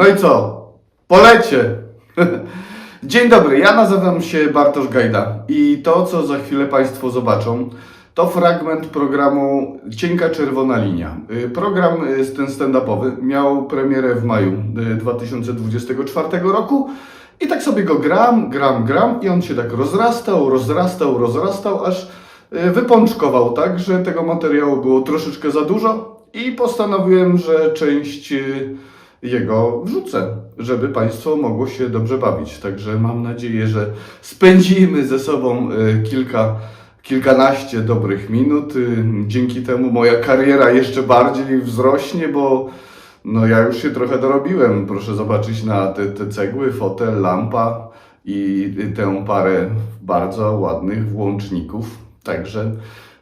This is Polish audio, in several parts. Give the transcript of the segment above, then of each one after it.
No i co? Polecie! Dzień dobry, ja nazywam się Bartosz Gajda i to, co za chwilę Państwo zobaczą, to fragment programu Cienka Czerwona Linia. Y, Program y, ten stand-upowy miał premierę w maju y, 2024 roku i tak sobie go gram, gram, gram i on się tak rozrastał, rozrastał, rozrastał, aż y, wypączkował tak, że tego materiału było troszeczkę za dużo i postanowiłem, że część y, jego wrzucę, żeby Państwo mogło się dobrze bawić. Także mam nadzieję, że spędzimy ze sobą y, kilka, kilkanaście dobrych minut. Y, Dzięki temu moja kariera jeszcze bardziej wzrośnie, bo no ja już się trochę dorobiłem. Proszę zobaczyć na te, te cegły, fotel, lampa i tę parę bardzo ładnych włączników. Także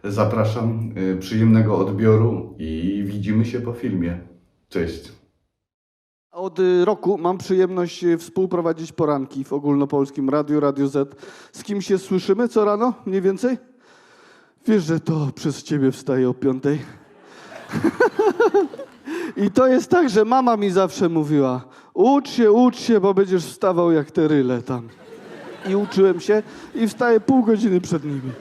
zapraszam, y, przyjemnego odbioru i widzimy się po filmie. Cześć. Od y, roku mam przyjemność y, współprowadzić poranki w ogólnopolskim Radiu, Radio Z. Z kim się słyszymy co rano mniej więcej? Wiesz, że to przez ciebie wstaje o piątej. I to jest tak, że mama mi zawsze mówiła, ucz się, ucz się, bo będziesz wstawał jak te ryle tam. I uczyłem się i wstaję pół godziny przed nimi.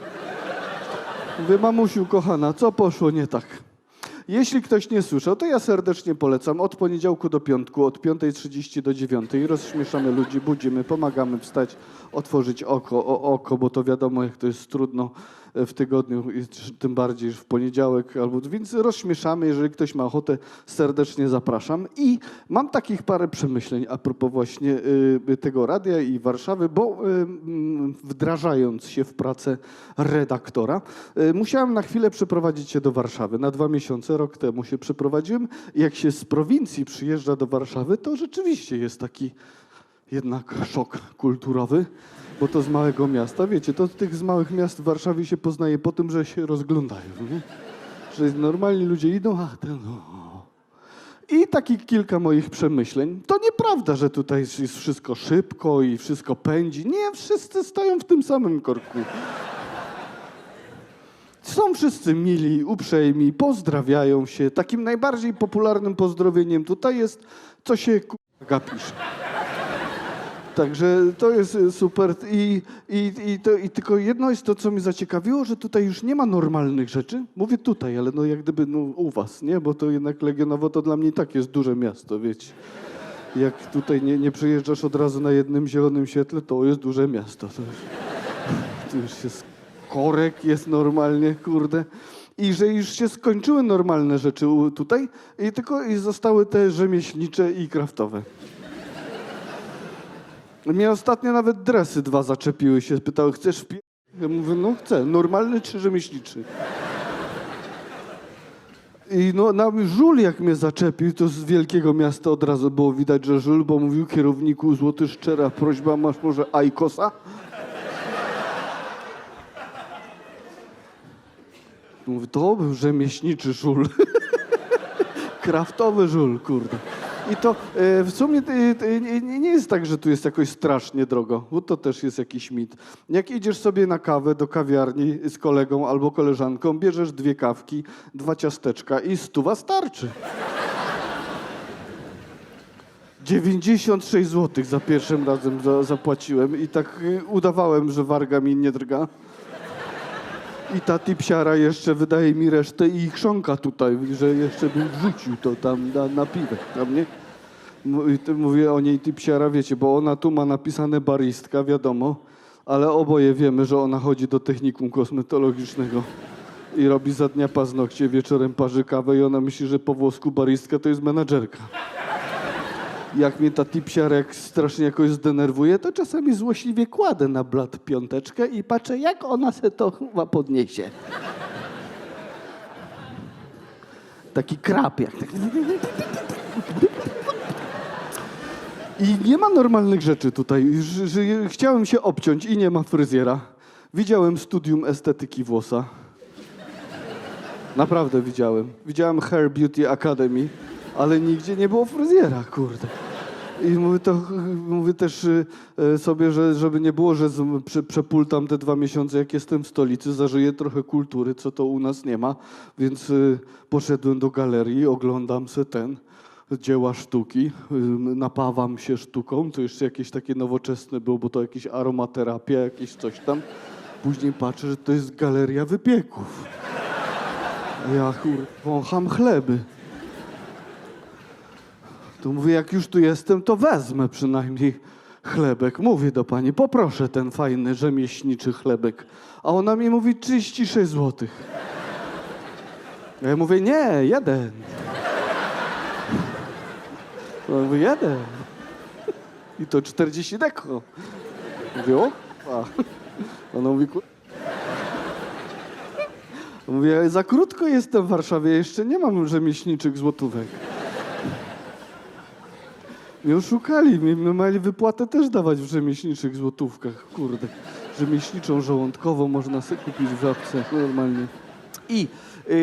Mówię, mamusiu kochana, co poszło nie tak? Jeśli ktoś nie słyszał, to ja serdecznie polecam od poniedziałku do piątku, od 5.30 do 9.00. Rozśmieszamy ludzi, budzimy, pomagamy wstać, otworzyć oko, o oko, bo to wiadomo, jak to jest trudno w tygodniu, tym bardziej w poniedziałek. Albo, więc rozśmieszamy, jeżeli ktoś ma ochotę, serdecznie zapraszam. I mam takich parę przemyśleń a propos właśnie y, tego radia i Warszawy, bo y, mm, wdrażając się w pracę redaktora, y, musiałem na chwilę przeprowadzić się do Warszawy. Na dwa miesiące, rok temu się przeprowadziłem. Jak się z prowincji przyjeżdża do Warszawy, to rzeczywiście jest taki jednak szok kulturowy, bo to z małego miasta. Wiecie, to tych z małych miast w Warszawie się poznaje po tym, że się rozglądają. Nie? Że normalni ludzie idą, a ten... O. I takich kilka moich przemyśleń. To nieprawda, że tutaj jest wszystko szybko i wszystko pędzi. Nie, wszyscy stoją w tym samym korku. Są wszyscy mili, uprzejmi, pozdrawiają się. Takim najbardziej popularnym pozdrowieniem tutaj jest, co się k***a pisze. Także to jest y, super. I, i, i, to, I tylko jedno jest to, co mnie zaciekawiło, że tutaj już nie ma normalnych rzeczy. Mówię tutaj, ale no jak gdyby no, u was, nie? Bo to jednak Legionowo to dla mnie i tak jest duże miasto, wiecie. Jak tutaj nie, nie przyjeżdżasz od razu na jednym zielonym świetle, to jest duże miasto. To już, to już jest korek, jest normalnie, kurde. I że już się skończyły normalne rzeczy tutaj i tylko i zostały te rzemieślnicze i kraftowe. Mnie ostatnio nawet dresy dwa zaczepiły się, pytały, chcesz wpi... Ja mówię, no chcę, normalny czy rzemieślniczy? I no, na żul jak mnie zaczepił, to z wielkiego miasta od razu było widać, że żul, bo mówił kierowniku Złoty Szczera, prośba, masz może Ajkosa? Mówię, to był rzemieślniczy żul. Kraftowy żul, kurde. I to e, w sumie e, e, nie, jest tak, że tu jest jakoś strasznie drogo, bo to też jest jakiś mit. Jak idziesz sobie na kawę do kawiarni z kolegą albo koleżanką, bierzesz dwie kawki, dwa ciasteczka i stuwa starczy. 96 zł za pierwszym razem za, zapłaciłem i tak udawałem, że warga mi nie drga. I ta tipsiara jeszcze wydaje mi resztę i chrząka tutaj, że jeszcze bym wrzucił to tam na, na piwek, tam nie? Mówię o niej tipsiara, wiecie, bo ona tu ma napisane baristka, wiadomo, ale oboje wiemy, że ona chodzi do technikum kosmetologicznego i robi za dnia paznokcie, wieczorem parzy kawę i ona myśli, że po włosku baristka to jest menadżerka. Jak mnie ta tipsiarek strasznie jakoś zdenerwuje, to czasami złośliwie kładę na blat piąteczkę i patrzę, jak ona se to chyba podniesie. Taki krab jak. I nie ma normalnych rzeczy tutaj. Chciałem się obciąć i nie ma fryzjera. Widziałem studium estetyki włosa. Naprawdę widziałem. Widziałem Hair Beauty Academy, ale nigdzie nie było fryzjera, kurde. I mówię, to, mówię też y, y, sobie, że żeby nie było, że z, prze, przepultam te dwa miesiące, jak jestem w stolicy, zażyję trochę kultury, co to u nas nie ma. Więc y, poszedłem do galerii, oglądam se ten. dzieła sztuki, napawam się sztuką, to jeszcze jakieś takie nowoczesne było, bo to jakieś aromaterapia, jakieś coś tam. Później patrzę, że to jest galeria wypieków. Ja kur... wącham chleby. Mówię, jak już tu jestem, to wezmę przynajmniej chlebek. Mówię do pani, poproszę ten fajny rzemieślniczy chlebek. A ona mi mówi 36 zł. Ja mówię, nie, jeden. Ona mówi, jeden. I to 40 deko. Mówię, o, a. Ona mówi. Mówię, za krótko jestem w Warszawie, jeszcze nie mam rzemieślniczych złotówek. Mnie oszukali, mi mi mieli wypłatę też dawać w rzemieślniczych złotówkach. Kurde, rzemieślniczą żołądkową można sobie kupić w żabce normalnie. I y,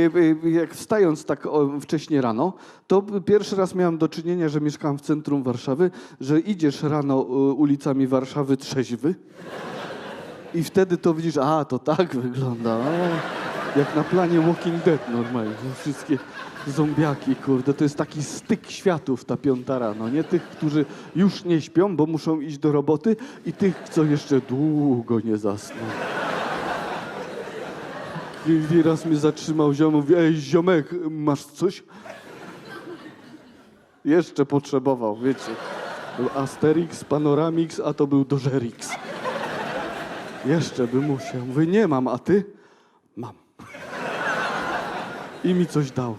y, jak wstając tak wcześnie rano, to pierwszy raz miałem do czynienia, że mieszkam w centrum Warszawy, że idziesz rano y, ulicami Warszawy trzeźwy i wtedy to widzisz, a to tak wygląda. Jak na planie Walking Dead normalnie. Wszystkie zombiaki, kurde, to jest taki styk światów ta piąta rano, nie? Tych, którzy już nie śpią, bo muszą iść do roboty i tych, co jeszcze długo nie zasną. I raz mnie zatrzymał ziom, mówi, ej ziomek, masz coś? Jeszcze potrzebował, wiecie. Był Asterix, Panoramix, a to był Dożerix. Jeszcze by musiał. Mówię, nie mam, a ty? I mi coś dał.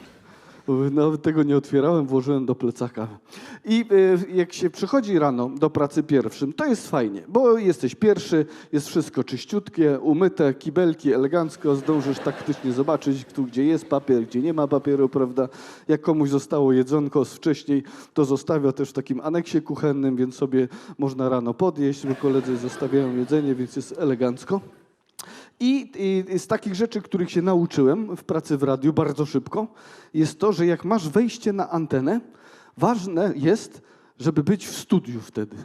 Nawet tego nie otwierałem, włożyłem do plecaka. I y, jak się przychodzi rano do pracy pierwszym, to jest fajnie, bo jesteś pierwszy, jest wszystko czyściutkie, umyte, kibelki, elegancko, zdążysz taktycznie zobaczyć, tu, gdzie jest papier, gdzie nie ma papieru, prawda? Jak komuś zostało jedzonko z wcześniej, to zostawia też w takim aneksie kuchennym, więc sobie można rano podjeść, bo koledzy zostawiają jedzenie, więc jest elegancko. I, z takich rzeczy, których się nauczyłem w pracy w radiu bardzo szybko, jest to, że jak masz wejście na antenę, ważne jest, żeby być w studiu wtedy.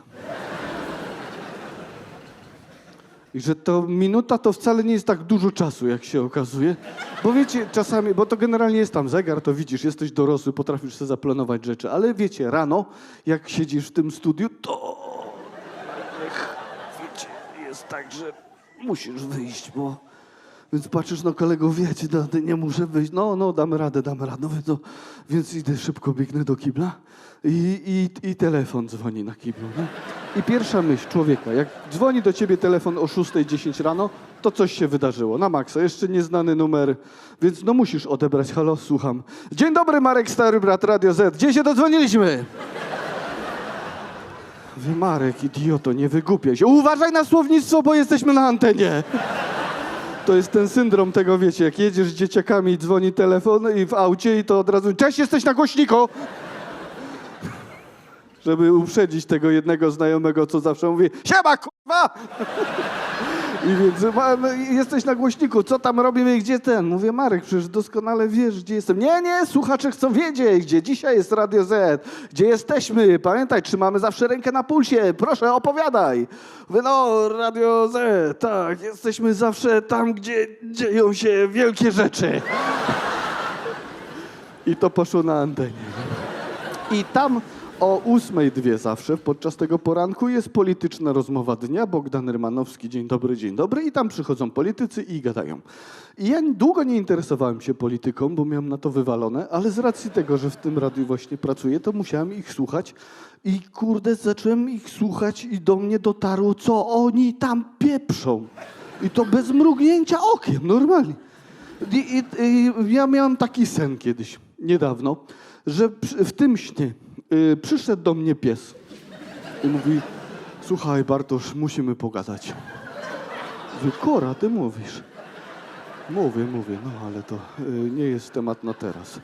I że to minuta to wcale nie jest tak dużo czasu, jak się okazuje. Bo wiecie, czasami, bo to generalnie jest tam zegar, to widzisz, jesteś dorosły, potrafisz sobie zaplanować rzeczy, ale wiecie, rano, jak siedzisz w tym studiu, to wiecie, jest tak, że musisz wyjść, bo... Więc patrzysz, no kolego, wiecie, nie muszę wyjść. No, no, damy radę, damy radę. No, więc, no, więc idę szybko, biegnę do kibla i, i, i telefon dzwoni na kiblu. I pierwsza myśl człowieka, jak dzwoni do ciebie telefon o 6.10 rano, to coś się wydarzyło. Na maksa, jeszcze nieznany numer, więc no musisz odebrać. Halo, słucham. Dzień dobry, Marek, stary brat Radio Z. Gdzie się dodzwoniliśmy? Wy Marek, idioto, nie wygłupiaj się. Uważaj na słownictwo, bo jesteśmy na antenie. To jest ten syndrom tego, wiecie, jak jedziesz z dzieciakami dzwoni telefon i w aucie i to od razu cześć, jesteś na głośniku! Żeby uprzedzić tego jednego znajomego, co zawsze mówi siema, kurwa! I więc no, jesteś na głośniku, co tam robimy i gdzie ten? Mówię, Marek, przecież doskonale wiesz, gdzie jestem. Nie, nie, słuchacze chcą wiedzieć, gdzie dzisiaj jest Radio Z, gdzie jesteśmy. Pamiętaj, trzymamy zawsze rękę na pulsie. Proszę, opowiadaj. Mówię, no, Radio Z, tak, jesteśmy zawsze tam, gdzie dzieją się wielkie rzeczy. I to poszło na antenie. I tam o ósmej dwie zawsze podczas tego poranku jest polityczna rozmowa dnia. Bogdan Rymanowski, dzień dobry, dzień dobry. I tam przychodzą politycy i gadają. I ja długo nie interesowałem się polityką, bo miałem na to wywalone, ale z racji tego, że w tym radiu właśnie pracuję, to musiałem ich słuchać. I kurde, zacząłem ich słuchać i do mnie dotarło, co oni tam pieprzą. I to bez mrugnięcia okiem, normalnie. I, i, i, ja miałem taki sen kiedyś, niedawno, że w tym śnie y, przyszedł do mnie pies i mówi, słuchaj Bartosz, musimy pogadać. Mówię, Kora, ty mówisz. Mówię, mówię, no ale to y, nie jest temat na teraz.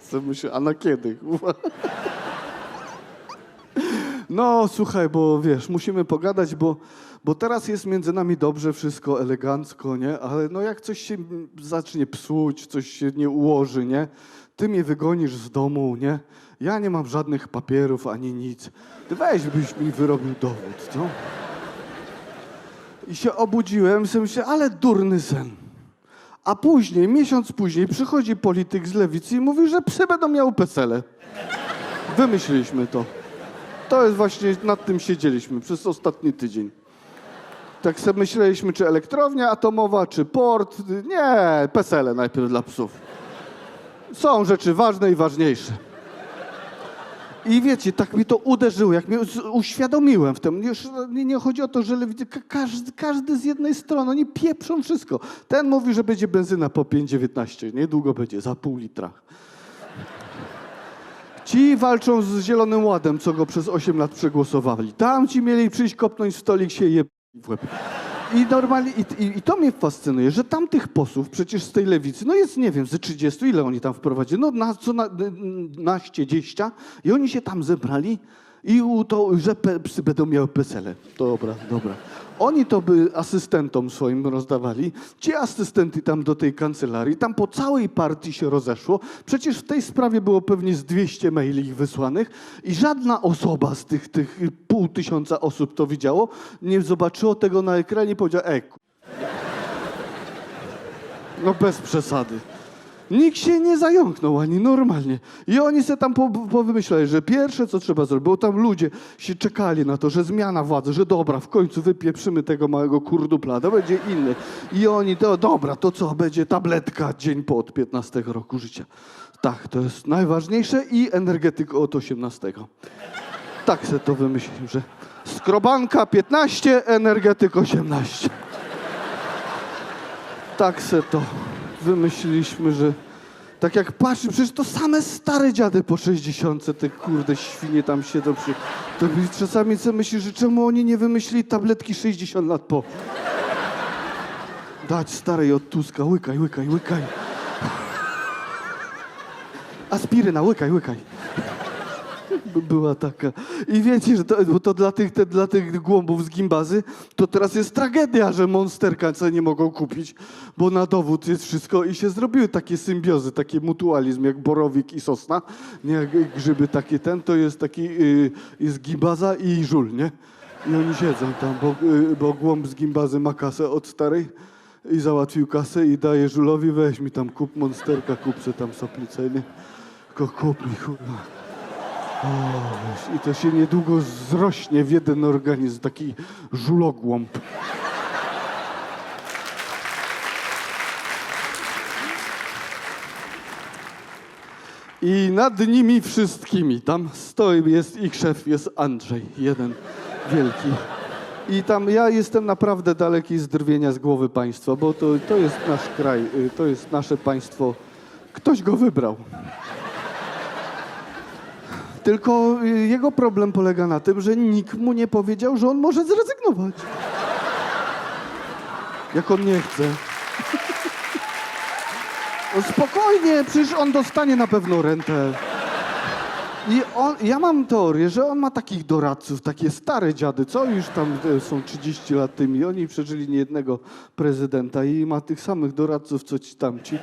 Co myślę, a na kiedy? No, słuchaj, bo wiesz, musimy pogadać, bo, bo teraz jest między nami dobrze, wszystko elegancko, nie? Ale no jak coś się zacznie psuć, coś się nie ułoży, nie? Ty mnie wygonisz z domu, nie? Ja nie mam żadnych papierów ani nic. Ty weź byś mi wyrobił dowód, co? I się obudziłem sobie myślę, ale durny sen. A później, miesiąc później, przychodzi polityk z lewicy i mówi, że psy będą miały pesele. Wymyśliliśmy to. To jest właśnie, nad tym siedzieliśmy przez ostatni tydzień. Tak sobie myśleliśmy, czy elektrownia atomowa, czy port. Nie, pesele najpierw dla psów. Są rzeczy ważne i ważniejsze. I wiecie, tak mi to uderzyło, jak mnie uświadomiłem w tym. Już nie, nie chodzi o to, że każdy, każdy z jednej strony, oni pieprzą wszystko. Ten mówi, że będzie benzyna po 5,19, niedługo będzie, za pół litra. Ci walczą z Zielonym Ładem, co go przez 8 lat przegłosowali. Tam ci mieli przyjść, kopnąć w stolik, się je w łeb. I normalnie, i, i, i to mnie fascynuje, że tamtych posłów przecież z tej lewicy, no jest, nie wiem, ze 30, ile oni tam wprowadzili, no na, co na, naście, dzieścia i oni się tam zebrali i u to, że psy będą miały pesele. Dobra, dobra. Oni to by asystentom swoim rozdawali. Ci asystenty tam do tej kancelarii, tam po całej partii się rozeszło. Przecież w tej sprawie było pewnie z 200 maili wysłanych i żadna osoba z tych, tych pół tysiąca osób to widziało, nie zobaczyło tego na ekranie i powiedziała, e, ku- no bez przesady. Nikt się nie zająknął ani normalnie. I oni se tam po- powymyślali, że pierwsze co trzeba zrobić, bo tam ludzie się czekali na to, że zmiana władzy, że dobra, w końcu wypieprzymy tego małego kurdupla, to będzie inny. I oni, to dobra, to co, będzie tabletka dzień po od 15 roku życia. Tak, to jest najważniejsze i energetyk od 18. Tak se to wymyślił, że skrobanka 15, energetyk 18 tak se to wymyśliliśmy, że tak jak patrzę, przecież to same stare dziady po 60, te kurde świnie tam siedzą przy... To mi czasami myślisz, że czemu oni nie wymyślili tabletki 60 lat po. Dać starej od Tuska, łykaj, łykaj, łykaj. Aspiryna, łykaj, łykaj. By- była taka. I wiecie, że to, to dla tych, te, dla tych głąbów z gimbazy, to teraz jest tragedia, że monsterka co nie mogą kupić, bo na dowód jest wszystko i się zrobiły takie symbiozy, taki mutualizm, jak borowik i sosna, nie, jak grzyby takie ten, to jest taki, y, jest gimbaza i żul, nie? I oni siedzą tam, bo, y, bo głąb z gimbazy ma kasę od starej i załatwił kasę i daje żulowi, weź mi tam, kup monsterka, kup se tam soplicę, nie? Tylko kup mi, kurwa. I to się niedługo zrośnie w jeden organizm, taki żulogłąb. I nad nimi wszystkimi, tam stoi, jest ich szef, jest Andrzej, jeden wielki. I tam ja jestem naprawdę daleki z drwienia z głowy państwa, bo to, to jest nasz kraj, y, to jest nasze państwo. Ktoś go wybrał. Tylko y, jego problem polega na tym, że nikt mu nie powiedział, że on może zrezygnować. Jak on nie chce. No spokojnie, przecież on dostanie na pewno rentę. I on, ja mam teorię, że on ma takich doradców, takie stare dziady, co już tam e, są 30 lat tymi, oni przeżyli niejednego prezydenta i ma tych samych doradców, co ci tamci.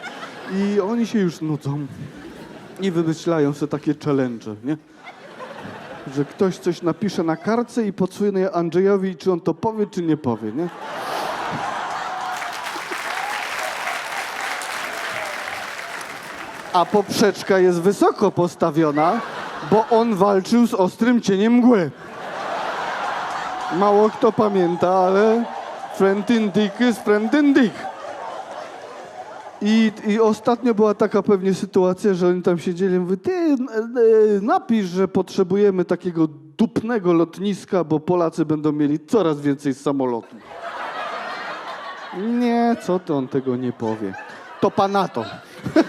I oni się już nudzą i wymyślają sobie takie challenge, nie? Że ktoś coś napisze na kartce i podsuje Andrzejowi, czy on to powie, czy nie powie, nie? A poprzeczka jest wysoko postawiona, bo on walczył z ostrym cieniem mgły. Mało kto pamięta, ale Frentin Dick jest Frentin Dick. I, I ostatnio była taka pewnie sytuacja, że oni tam siedzieli i mówią, ty napisz, że potrzebujemy takiego dupnego lotniska, bo Polacy będą mieli coraz więcej samolotów. Nie, co to on tego nie powie. To panato.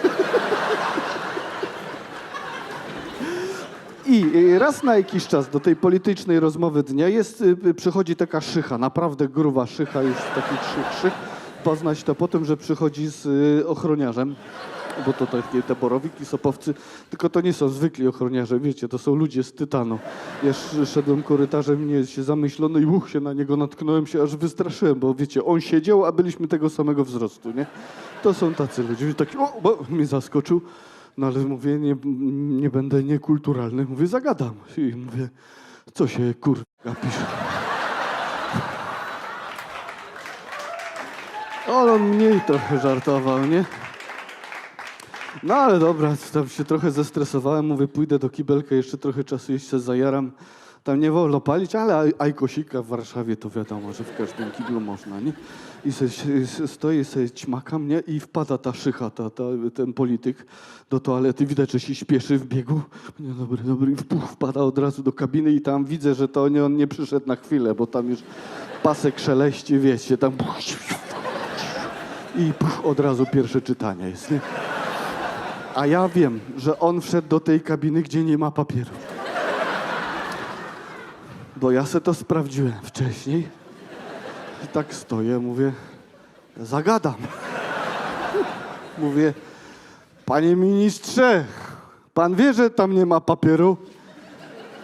I raz na jakiś czas do tej politycznej rozmowy dnia jest, y, przychodzi taka szycha, naprawdę gruba szycha, już taki szych. Poznać to po tym, że przychodzi z y, ochroniarzem, bo to takie te borowiki, sopowcy, tylko to nie są zwykli ochroniarze, wiecie, to są ludzie z tytanu. Ja sz- szedłem korytarzem, nie się zamyślony i uch się na niego natknąłem się, aż wystraszyłem, bo wiecie, on siedział, a byliśmy tego samego wzrostu, nie? To są tacy ludzie, taki, o, bo mnie zaskoczył. No ale mówię, nie, nie będę niekulturalny. Mówię, zagadam. I mówię, co się kurwa pisze? Ale on mniej trochę żartował, nie? No ale dobra, tam się trochę zestresowałem, mówię, pójdę do kibelka, jeszcze trochę czasu jeszcze zajaram. Tam nie wolno palić, ale aj- ajkosika w Warszawie to wiadomo, że w każdym kiblu można, nie? I se, stoję sobie, ćmakam, nie? I wpada ta szycha, ta, ta, ten polityk do toalety. Widać, że się śpieszy w biegu. Nie, dobry, dobry. I wpuch, wpada od razu do kabiny i tam widzę, że to nie, on nie przyszedł na chwilę, bo tam już pasek szeleści, wiecie, tam i od razu pierwsze czytanie jest, nie? A ja wiem, że on wszedł do tej kabiny, gdzie nie ma papieru. Bo ja se to sprawdziłem wcześniej. I tak stoję, mówię, zagadam. Mówię, panie ministrze, pan wie, że tam nie ma papieru?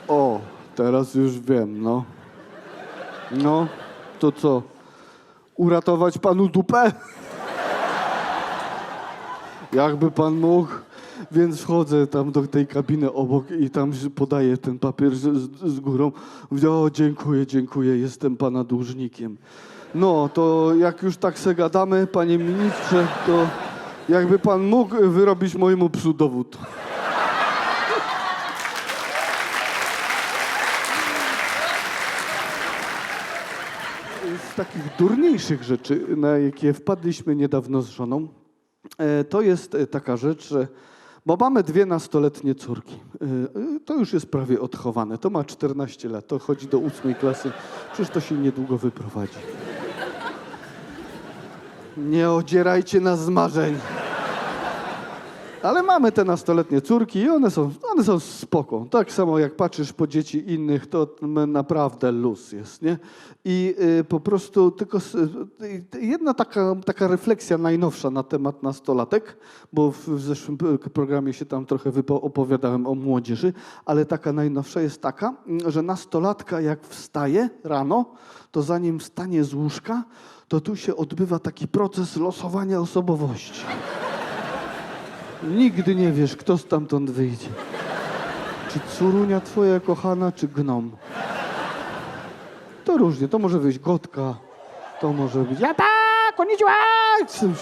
O, teraz już wiem, no. No, to co? Uratować panu dupę? Jakby pan mógł. Więc wchodzę tam do tej kabiny obok i tam podaję ten papier z, z, z górą. Mówię, o dziękuję, dziękuję, jestem pana dłużnikiem. No, to jak już tak se gadamy, panie ministrze, to jakby pan mógł wyrobić mojemu psu dowód. z takich durniejszych rzeczy, na jakie wpadliśmy niedawno z żoną, to jest e, taka rzecz, że bo mamy dwie nastoletnie córki. E, e, To już jest prawie odchowane. To ma 14 lat, to chodzi do ósmej klasy. Przecież to się niedługo wyprowadzi. Nie odzierajcie nas z marzeń. Ale mamy te nastoletnie córki i one są, one są spoko. Tak samo jak patrzysz po dzieci innych, to naprawdę luz jest, nie? I y, po prostu tylko y, jedna taka, taka refleksja najnowsza na temat nastolatek, bo w, zeszłym programie się tam trochę opowiadałem o młodzieży, ale taka najnowsza jest taka, że nastolatka jak wstaje rano, to zanim wstanie z łóżka, to tu się odbywa taki proces losowania osobowości. Nigdy nie wiesz, kto stamtąd wyjdzie. Czy córunia twoja kochana, czy gnom. To różnie, to może wyjść gotka, to może być ja tak, konnichiwa! Coś,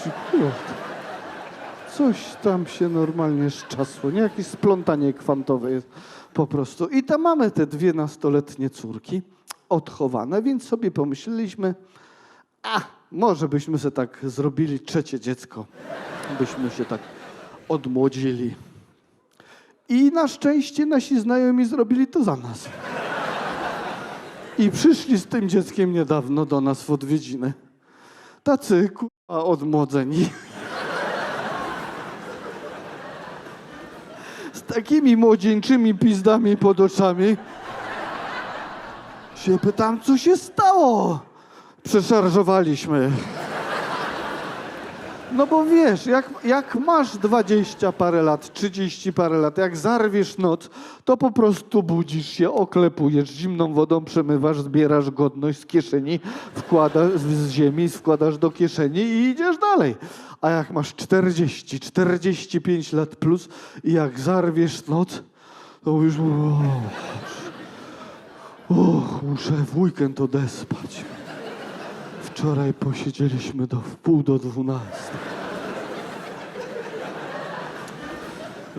coś tam się normalnie szczasło, nie? Jakieś splątanie kwantowe jest po prostu. I tam mamy te dwie nastoletnie córki odchowane, więc sobie pomyśleliśmy, a może byśmy sobie tak zrobili trzecie dziecko, byśmy się tak odmłodzili. I na szczęście nasi znajomi zrobili to za nas. I przyszli z tym dzieckiem niedawno do nas w odwiedziny. Tacy kurwa odmłodzeni. Z takimi młodzieńczymi pizdami pod oczami. Się pytam, co się stało? Przeszarżowaliśmy. No bo wiesz, jak, jak masz 20 parę lat, 30 parę lat, jak zarwiesz noc, to po prostu budzisz się, oklepujesz, zimną wodą przemywasz, zbierasz godność z kieszeni, wkładasz z ziemi, wkładasz do kieszeni i idziesz dalej. A jak masz 40, 45 lat plus i jak zarwiesz noc, to już och, muszę w weekend odespać. Wczoraj posiedzieliśmy do wpół do dwunastej.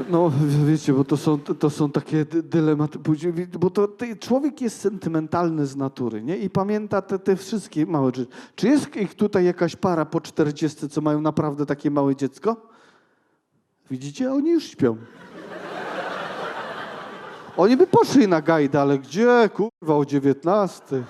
No, wiecie, bo to są, to są takie dy- dylematy, bo to człowiek jest sentymentalny z natury, nie? I pamięta te, te wszystkie małe rzeczy. Czy jest ich tutaj jakaś para po 40, co mają naprawdę takie małe dziecko? Widzicie? Oni już śpią. Oni by poszli na gajdę, ale gdzie, kurwa, o 19?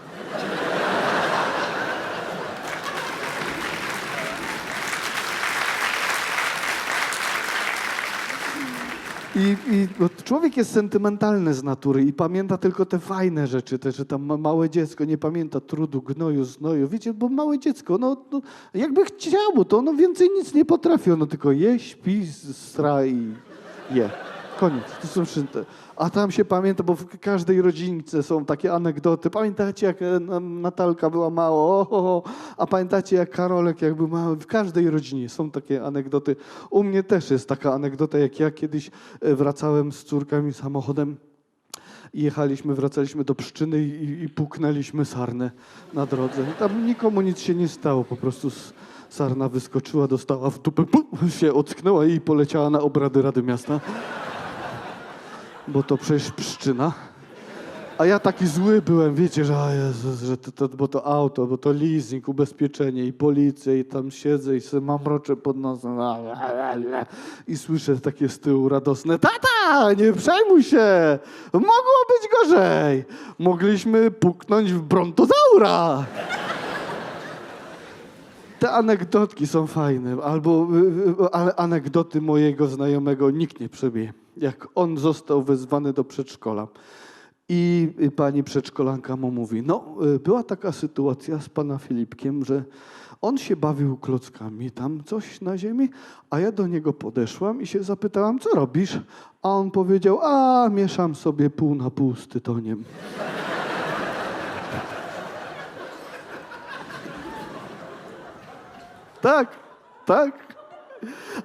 I, i człowiek jest sentymentalny z natury i pamięta tylko te fajne rzeczy, te, że tam ma małe dziecko nie pamięta trudu, gnoju, znoju. Wiecie, bo małe dziecko, no, no jakby chciało, to ono więcej nic nie potrafi. Ono tylko je, śpi, stra i je. Koniec. To są wszystkie. A tam się pamięta, bo w każdej rodzince są takie anegdoty. Pamiętacie, jak e, Natalka była o. A pamiętacie, jak Karolek jak był mały? W każdej rodzinie są takie anegdoty. U mnie też jest taka anegdota, jak ja kiedyś e, wracałem z córkami samochodem jechaliśmy, wracaliśmy do Pszczyny i, i puknęliśmy sarnę na drodze. Tam nikomu nic się nie stało, po prostu s- sarna wyskoczyła, dostała w dupę, pu, się ocknęła i poleciała na obrady Rady Miasta. Bo to przecież Pszczyna. A ja taki zły byłem, wiecie, że Jezus, że to, to, bo to auto, bo to leasing, ubezpieczenie i policja i tam siedzę i sobie mamroczę pod nosem i słyszę takie z tyłu radosne tata, nie przejmuj się, mogło być gorzej, mogliśmy puknąć w brontozaura. Te anegdotki są fajne, albo y, y, ale anegdoty mojego znajomego nikt nie przebije. Jak on został wezwany do przedszkola i pani przedszkolanka mu mówi, no y, była taka sytuacja z pana Filipkiem, że on się bawił klockami tam coś na ziemi, a ja do niego podeszłam i się zapytałam, co robisz? A on powiedział, a mieszam sobie pół na pół z tytoniem. Tak, tak.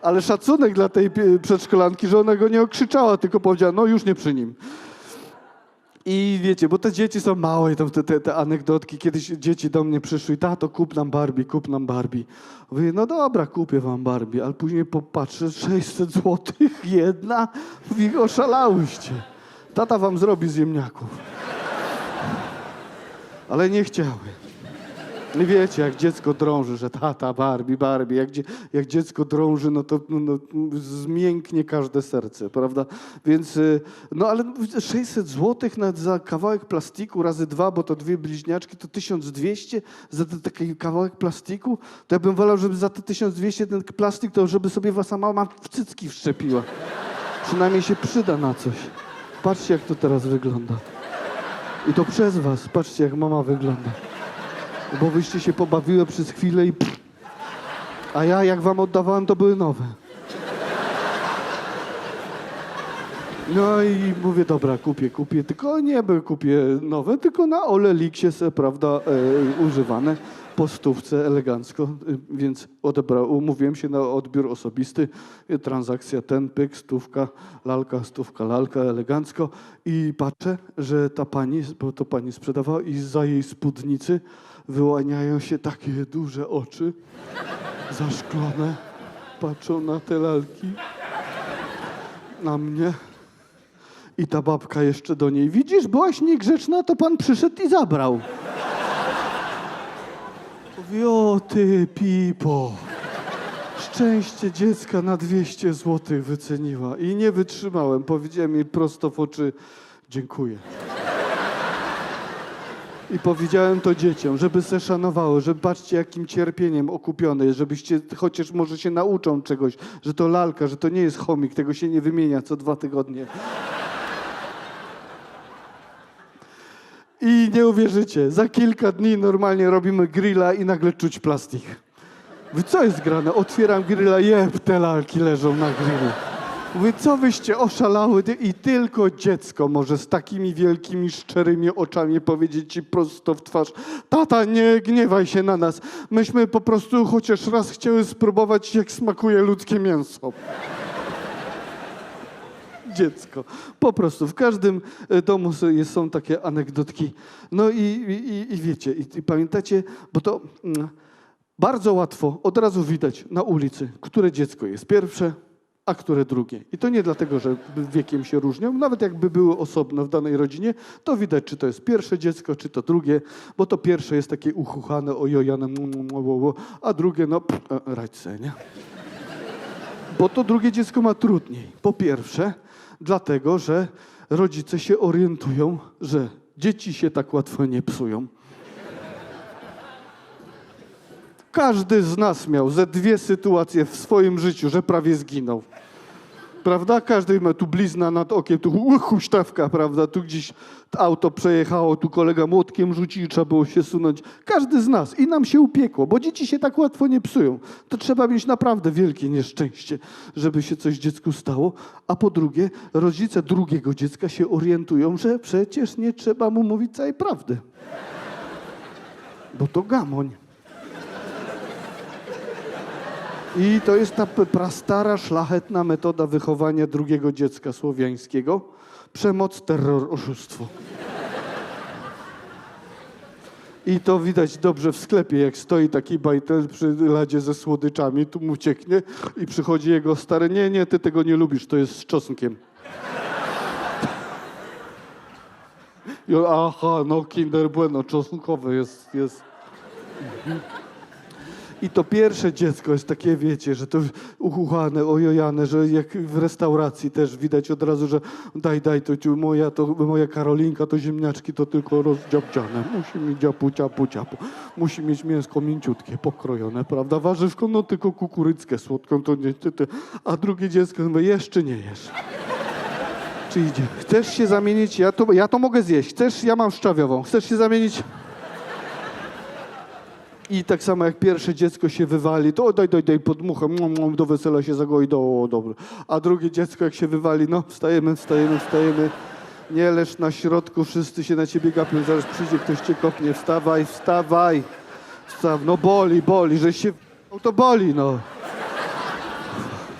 Ale szacunek dla tej przedszkolanki, że ona go nie okrzyczała, tylko powiedziała, no już nie przy nim. I wiecie, bo te dzieci są małe i tam te, te, te anegdotki. Kiedyś dzieci do mnie przyszły, tato kup nam Barbie, kup nam Barbie. Mówię, no dobra, kupię wam Barbie, ale później popatrzę, 600 złotych jedna. Mówi, oszalałyście. Tata wam zrobi ziemniaków. Ale nie chciały. Wiecie, jak dziecko drąży, że tata, Barbie, Barbie, jak, dzie, jak dziecko drąży, no to no, no, zmięknie każde serce, prawda? Więc, y, no ale 600 zł za kawałek plastiku razy dwa, bo to dwie bliźniaczki, to 1200 za ten taki kawałek plastiku? To ja bym wolał, żeby za te 1200 ten plastik, to żeby sobie wasza mama w cycki wszczepiła. Przynajmniej się przyda na coś. Patrzcie, jak to teraz wygląda. I to przez was. Patrzcie, jak mama wygląda. Bo wyście się pobawiły przez chwilę i... pff. A ja, jak wam oddawałem, to były nowe. No i mówię, dobra, kupię, kupię. Tylko nie kupię nowe, tylko na Oleliksie se, prawda, e, używane. Po stówce elegancko, e, więc odebrał, umówiłem się na odbiór osobisty. E, Transakcja ten, pyk, stówka, lalka, stówka, lalka, elegancko. I patrzę, że ta pani, bo to pani sprzedawała i za jej spódnicy wyłaniają się takie duże oczy, zaszklone, patrzą na te lalki, na mnie. I ta babka jeszcze do niej, widzisz, byłaś niegrzeczna, to pan przyszedł i zabrał. Mówi, o ty pipo. Szczęście dziecka na 200 zł wyceniła. I nie wytrzymałem. Powiedziałem jej prosto w oczy, dziękuję. I powiedziałem to dzieciom, żeby se szanowały, że patrzcie jakim cierpieniem okupione jest, żebyście chociaż może się nauczą czegoś, że to lalka, że to nie jest chomik, tego się nie wymienia co dwa tygodnie. I nie uwierzycie, za kilka dni normalnie robimy grilla i nagle czuć plastik. Wy co jest grane? Otwieram grilla, jeb, te lalki leżą na grillu. Mówię, co wyście oszalały? I tylko dziecko może z takimi wielkimi, szczerymi oczami powiedzieć ci prosto w twarz tata, nie gniewaj się na nas. Myśmy po prostu chociaż raz chciały spróbować, jak smakuje ludzkie mięso dziecko. Po prostu w każdym e, domu są takie anegdotki. No i, i, i wiecie, i, i pamiętacie, bo to mm, bardzo łatwo od razu widać na ulicy, które dziecko jest pierwsze, a które drugie. I to nie dlatego, że wiekiem się różnią, nawet jakby były osobno w danej rodzinie, to widać, czy to jest pierwsze dziecko, czy to drugie, bo to pierwsze jest takie uchuchane, ojojane, a drugie, no, pff, e, radź nie? Bo to drugie dziecko ma trudniej. Po pierwsze, dlatego, że rodzice się orientują, że dzieci się tak łatwo nie psują. Każdy z nas miał ze dwie sytuacje w swoim życiu, że prawie zginął. Prawda? Każdy ma tu blizna nad okiem, tu hu- huśtawka, prawda? Tu gdzieś auto przejechało, tu kolega młotkiem rzucił i trzeba było się sunąć. Każdy z nas. I nam się upiekło, bo dzieci się tak łatwo nie psują. To trzeba mieć naprawdę wielkie nieszczęście, żeby się coś dziecku stało. A po drugie, rodzice drugiego dziecka się orientują, że przecież nie trzeba mu mówić całej prawdy. Bo to gamoń. I to jest ta prastara, szlachetna metoda wychowania drugiego dziecka słowiańskiego. Przemoc, terror, oszustwo. I to widać dobrze w sklepie, jak stoi taki bajtel przy ladzie ze słodyczami, tu mu cieknie i przychodzi jego stary, nie, nie, ty tego nie lubisz, to jest z czosnkiem. I on, aha, no Kinder Bueno, czosnkowe jest, jest. I to pierwsze dziecko jest takie, wiecie, że to uchuchane, ojojane, że jak w restauracji też widać od razu, że daj, daj, to ci moja, to moja Karolinka, to ziemniaczki to tylko rozdziabdziane. Musi mieć dziapu, ciapu, ciapu. Musi mieć mięsko mięciutkie, pokrojone, prawda? Warzywko, no tylko kukuryckę słodką, to nie, ty, ty. A drugie dziecko mówi, jeszcze nie jesz. Czy idzie? Chcesz się zamienić? Ja to, ja to mogę zjeść. Chcesz? Ja mam szczawiową. Chcesz się zamienić? I tak samo jak pierwsze dziecko się wywali, to daj, daj, daj podmuchę, mm, do wesela się zagoi, do, o, dobra. A drugie dziecko jak się wywali, no wstajemy, wstajemy, wstajemy. Nie leż na środku, wszyscy się na ciebie gapią, zaraz przyjdzie ktoś cię kopnie, wstawaj, wstawaj. Wstaw, no boli, boli, że się to boli, no.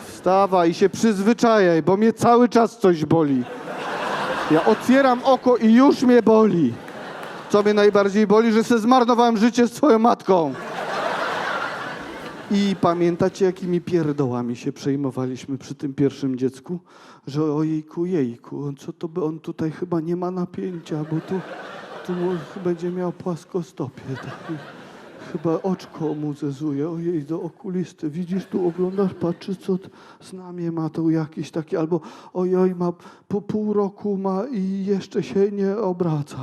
Wstawaj i się przyzwyczajaj, bo mnie cały czas coś boli. Ja otwieram oko i już mnie boli. Co mnie najbardziej boli, że se zmarnowałem życie z twoją matką. I pamiętacie, jakimi pierdołami się przejmowaliśmy przy tym pierwszym dziecku? Że ojejku, jejku, co to by, on tutaj chyba nie ma napięcia, bo tu, tu będzie miał płaskostopie. Chyba oczko mu zezuje, ojej, do okulisty. Widzisz, tu oglądasz, patrzysz, co t- znamie ma tu jakieś takie, albo ojoj, ma po pół roku ma i jeszcze się nie obraca.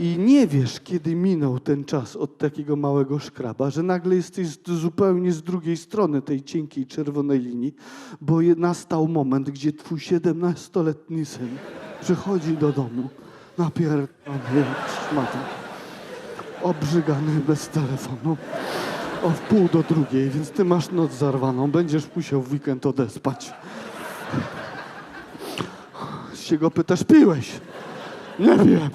I nie wiesz, kiedy minął ten czas od takiego małego szkraba, że nagle jesteś zupełnie z drugiej strony tej cienkiej czerwonej linii, bo nastał moment, gdzie twój 17-letni syn przychodzi do domu, napierdolony szmatą, obrzygany bez telefonu, o w pół do drugiej, więc ty masz noc zarwaną, będziesz musiał w weekend odespać. Się go pytasz, piłeś? Nie wiem.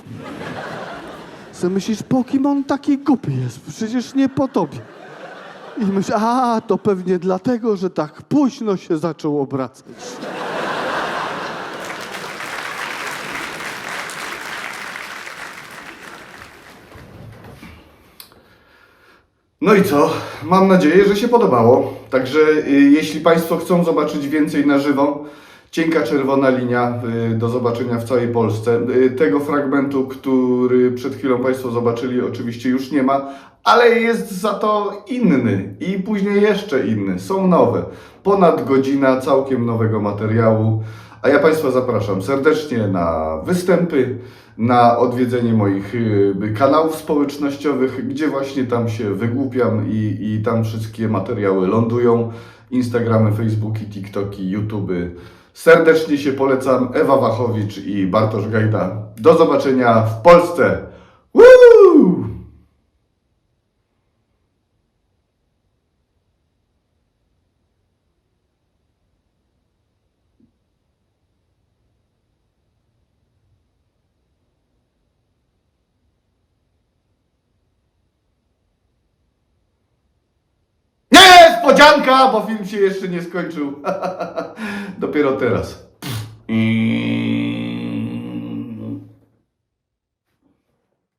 Se myślisz, po kim on taki głupi jest? Przecież nie po tobie. I myślisz, a to pewnie dlatego, że tak późno się zaczął obracać. No i co? Mam nadzieję, że się podobało. Także y, jeśli Państwo chcą zobaczyć więcej na żywo, cienka czerwona linia y, do zobaczenia w całej Polsce. Y, tego fragmentu, który przed chwilą Państwo zobaczyli, oczywiście już nie ma, ale jest za to inny i później jeszcze inny. Są nowe. Ponad godzina całkiem nowego materiału. A ja Państwa zapraszam serdecznie na występy, na odwiedzenie moich y, kanałów społecznościowych, gdzie właśnie tam się wygłupiam i, i tam wszystkie materiały lądują. Instagramy, Facebooki, TikToki, YouTuby. Serdecznie się polecam. Ewa Wachowicz i Bartosz Gajda. Do zobaczenia w Polsce. Bo film się jeszcze nie skończył. Dopiero teraz.